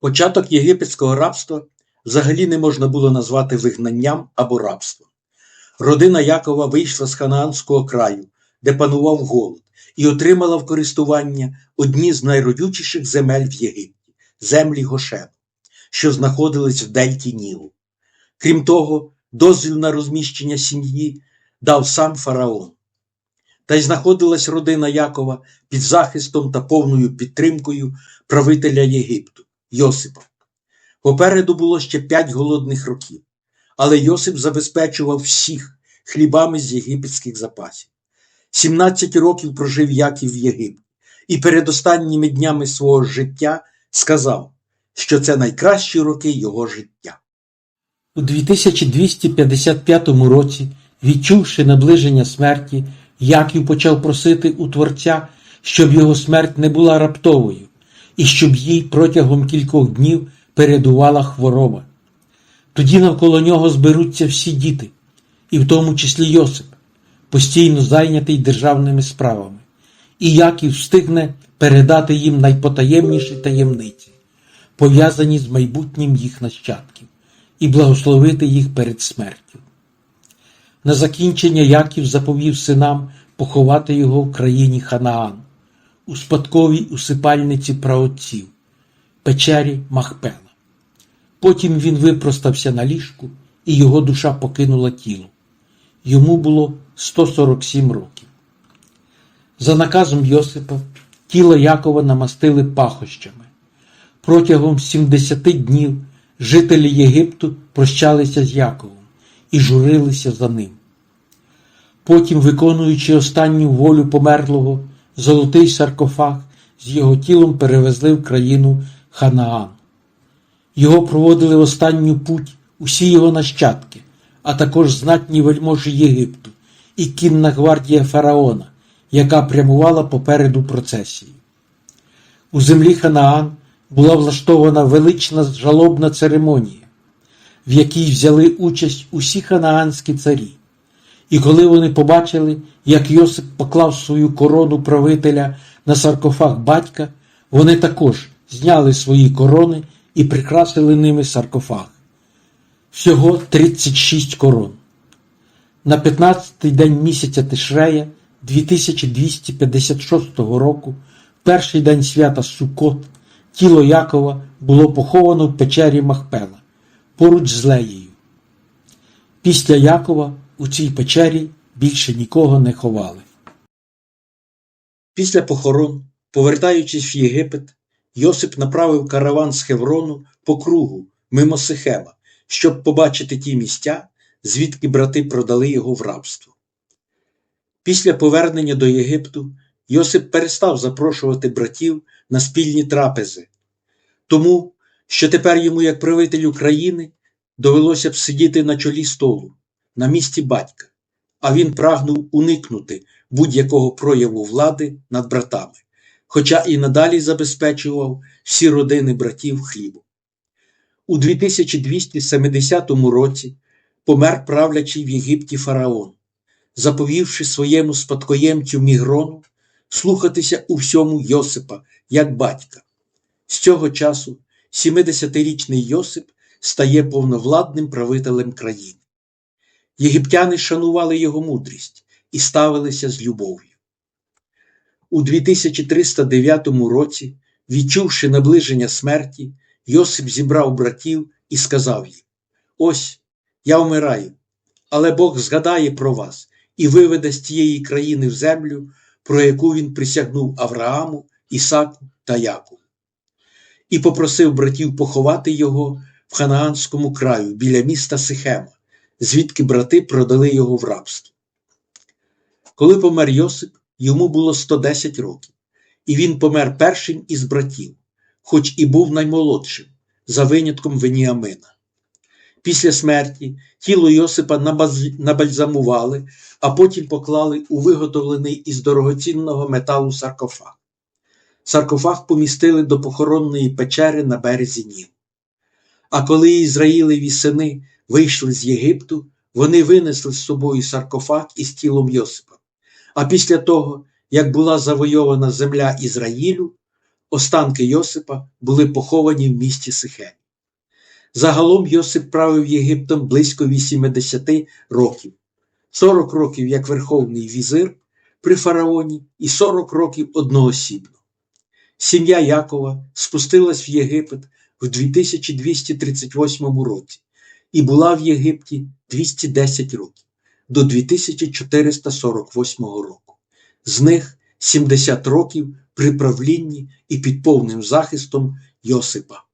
Початок єгипетського рабства взагалі не можна було назвати вигнанням або рабством. Родина Якова вийшла з ханаанського краю, де панував голод, і отримала в користування одні з найродючіших земель в Єгипті землі Гошену, що знаходились в дельті Нілу. Крім того, дозвіл на розміщення сім'ї дав сам фараон. Та й знаходилась родина Якова під захистом та повною підтримкою правителя Єгипту Йосипа. Попереду було ще п'ять голодних років, але Йосип забезпечував всіх хлібами з єгипетських запасів. 17 років прожив Яків в Єгипті, і перед останніми днями свого життя сказав, що це найкращі роки його життя. У 2255 році, відчувши наближення смерті, Яків почав просити у Творця, щоб його смерть не була раптовою, і щоб їй протягом кількох днів передувала хвороба. Тоді навколо нього зберуться всі діти, і в тому числі Йосип, постійно зайнятий державними справами, і Яків встигне передати їм найпотаємніші таємниці, пов'язані з майбутнім їх нащадків, і благословити їх перед смертю. На закінчення Яків заповів синам поховати його в країні Ханаан, у спадковій усипальниці праотців, печері Махпела. Потім він випростався на ліжку, і його душа покинула тіло. Йому було 147 років. За наказом Йосипа тіло Якова намастили пахощами. Протягом 70 днів жителі Єгипту прощалися з Яковом і журилися за ним. Потім, виконуючи останню волю померлого, золотий саркофаг з його тілом перевезли в країну Ханаан. Його проводили в останню путь усі його нащадки, а також знатні вельможі Єгипту і кінна гвардія фараона, яка прямувала попереду процесії. У землі Ханаан була влаштована велична жалобна церемонія, в якій взяли участь усі ханаанські царі. І коли вони побачили, як Йосип поклав свою корону правителя на саркофаг батька, вони також зняли свої корони і прикрасили ними саркофаг. Всього 36 корон. На 15-й день місяця Тишрея 2256 року, в перший день свята Суккот, тіло Якова було поховано в печері Махпела поруч з Леєю. Після Якова у цій печері більше нікого не ховали. Після похорон, повертаючись в Єгипет, Йосип направив караван з Хеврону по кругу мимо Сихема, щоб побачити ті місця, звідки брати продали його в рабство. Після повернення до Єгипту Йосип перестав запрошувати братів на спільні трапези, тому що тепер йому, як правителю країни, довелося б сидіти на чолі столу, на місці батька, а він прагнув уникнути будь-якого прояву влади над братами, хоча і надалі забезпечував всі родини братів хлібом. У 2270 році помер правлячий в Єгипті фараон, заповівши своєму спадкоємцю Мігрону слухатися у всьому Йосипа як батька. З цього часу 70-річний Йосип стає повновладним правителем країни. Єгиптяни шанували його мудрість і ставилися з любов'ю. У 2309 році, відчувши наближення смерті, Йосип зібрав братів і сказав їм: Ось я вмираю, але Бог згадає про вас і виведе з тієї країни в землю, про яку він присягнув Аврааму, Ісаку та Якову. І попросив братів поховати його в Ханаанському краю біля міста Сихема, звідки брати продали його в рабство. Коли помер Йосип, йому було 110 років, і він помер першим із братів, хоч і був наймолодшим, за винятком Веніамина. Після смерті тіло Йосипа набальзамували, а потім поклали у виготовлений із дорогоцінного металу саркофаг. Саркофаг помістили до похоронної печери на березі Ніл. А коли Ізраїлеві сини вийшли з Єгипту, вони винесли з собою саркофаг із тілом Йосипа. А після того, як була завойована земля Ізраїлю, останки Йосипа були поховані в місті Сихемі. Загалом Йосип правив Єгиптом близько 80 років, 40 років як верховний візир при фараоні і 40 років одноосібно. Сім'я Якова спустилась в Єгипет в 2238 році і була в Єгипті 210 років до 2448 року. З них 70 років при правлінні і під повним захистом Йосипа.